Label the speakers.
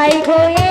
Speaker 1: high হয়ে